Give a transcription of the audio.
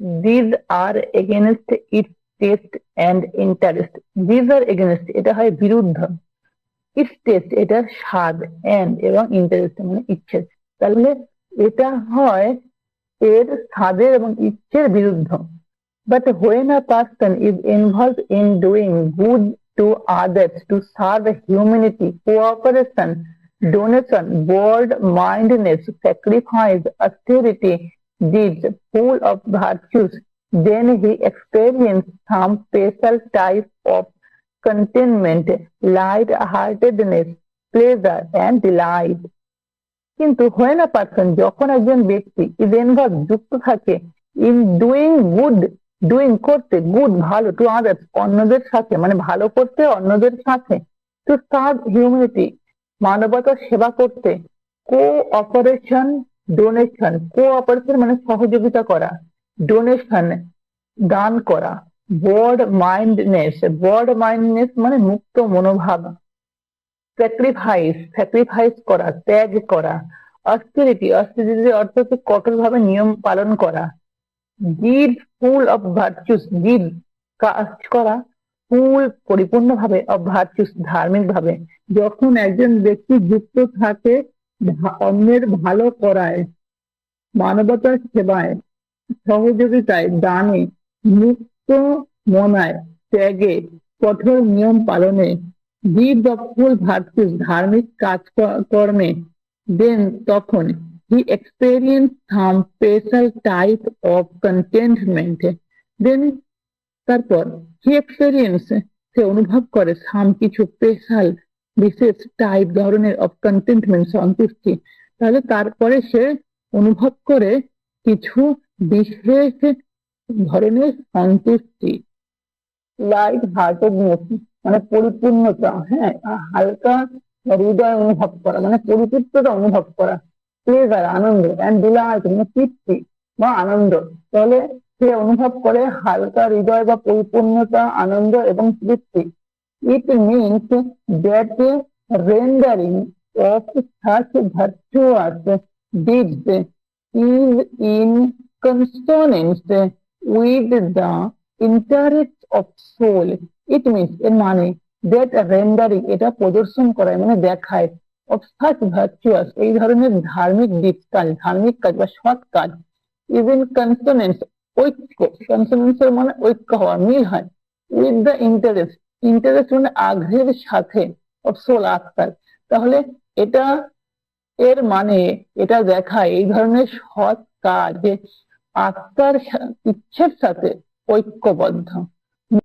these are against its taste and interest these are against এটা হয় বিরুদ্ধ its taste এটা স্বাদ and এবং interest মানে ইচ্ছে তাহলে এটা হয় এর স্বাদের এবং ইচ্ছের বিরুদ্ধ but when a person is involved in doing good to others to serve humanity cooperation donation bold mindedness sacrifice austerity deeds full of virtues then he experiences some special type of contentment light-heartedness pleasure and delight কিন্তু when a person যখন একজন ব্যক্তি involved যুক্ত থাকে in doing good doing করতে good ভালো to others অন্যদের সাথে মানে ভালো করতে অন্যদের সাথে to serve humanity মানবতার সেবা করতে কোঅপারেশন ডোনেশন কোঅপারেশন মানে সহযোগিতা করা ডোনেশন দান করা বড মাইন্ডনেস বড মাইন্ডনেস মানে মুক্ত মনোভাব স্যাক্রিফাইস স্যাক্রিফাইস করা, ত্যাগ করা অস্টিরিটি অস্টিরিটির অর্থ হচ্ছে কঠোরভাবে নিয়ম পালন করা give full of virtues give কাজ করা ফুল পরিপূর্ণভাবে অফ ভার্চুস ধার্মিক ভাবে যখন একজন ব্যক্তি যুক্ত থাকে অন্যের ভালো করায়, মানবতার সেবায়, সহযোগিতায়, দানে, মুক্ত মনায়, ত্যাগে, কঠোর নিয়ম পালনে গিভ দ্য ধার্মিক কাজ কর্মে, দেন তখন he experience some special type of contentment then তারপর হি এক্সপেরিয়েন্স সে অনুভব করে সাম কিছু স্পেশাল বিশেষ টাইপ ধরনের অফ কন্টেন্টমেন্ট সন্তুষ্টি। তাহলে তারপরে সে অনুভব করে কিছু বিশেষ ধরনের সন্তুষ্টি। লাইট হার্টেডনেস মানে পরিপূর্ণতা হ্যাঁ হালকা হৃদয় অনুভব করা মানে পরিতৃপ্ততা অনুভব করা প্লেজার আনন্দ অ্যান্ড ডিলাইট মানে তৃপ্তি বা আনন্দ। তাহলে সে অনুভব করে হালকা হৃদয় বা পরিপূর্ণতা, আনন্দ এবং তৃপ্তি। It means that rendering of such virtuous deeds is in consonance with the interests of soul. It means, এর মানে that rendering, এটা প্রদর্শন করায় মানে দেখায় of such virtuous, এই ধরনের ধার্মিক দিক কাজ ধার্মিক কাজ বা সৎ কাজ ইভেন কনসোনেন্স ঐক্য কনসোনেন্স মানে ঐক্য হওয়া, মিল হয় উইথ দ্য ইন্টারেস্ট ইন্টারেস্ট মানে আগ্রহের সাথে সোল আত্মার। তাহলে এটা এর মানে এটা দেখায় এই ধরনের সৎ কাজ যে আত্মার ইচ্ছের সাথে ঐক্যবদ্ধ।